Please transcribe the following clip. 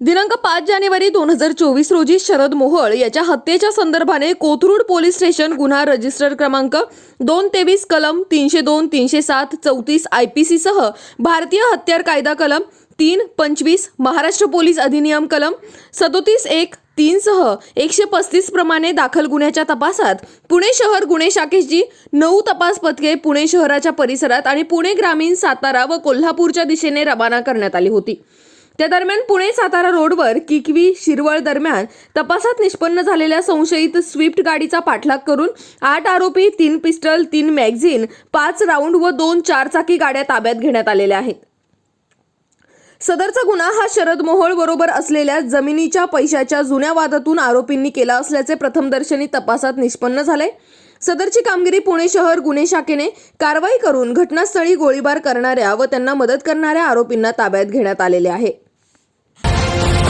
दिनांक पाच जानेवारी दोन हजार चोवीस रोजी शरद मोहोळ याच्या हत्येच्या संदर्भाने कोथरूड पोलीस स्टेशन गुन्हा रजिस्टर क्रमांक दोन तेवीस कलम तीनशे दोन तीनशे सात चौतीस आय पी सी सह भारतीय हत्यार कायदा कलम तीन पंचवीस महाराष्ट्र पोलीस अधिनियम कलम सदोतीस एक तीन सह एकशे पस्तीस प्रमाणे दाखल गुन्ह्याच्या तपासात पुणे शहर गुन्हे शाखेची नऊ तपास पथके पुणे शहराच्या परिसरात आणि पुणे ग्रामीण सातारा व कोल्हापूरच्या दिशेने रवाना करण्यात आली होती. त्या दरम्यान पुणे सातारा रोडवर किकवी शिरवळ दरम्यान तपासात निष्पन्न झालेल्या संशयित स्विफ्ट गाडीचा पाठलाग करून आठ आरोपी तीन पिस्टल तीन मॅगझिन पाच राऊंड व दोन चारचाकी गाड्या ताब्यात घेण्यात आलेल्या आहेत. सदरचा गुन्हा हा शरद मोहोळ बरोबर असलेल्या जमिनीच्या पैशाच्या जुन्या वादातून आरोपींनी केला असल्याचे प्रथमदर्शनी तपासात निष्पन्न झाले सदरची कामगिरी पुणे शहर गुन्हे शाखेने कारवाई करून घटनास्थळी गोळीबार करणाऱ्या व त्यांना मदत करणाऱ्या आरोपींना ताब्यात घेण्यात आलेले आहे. Thank you.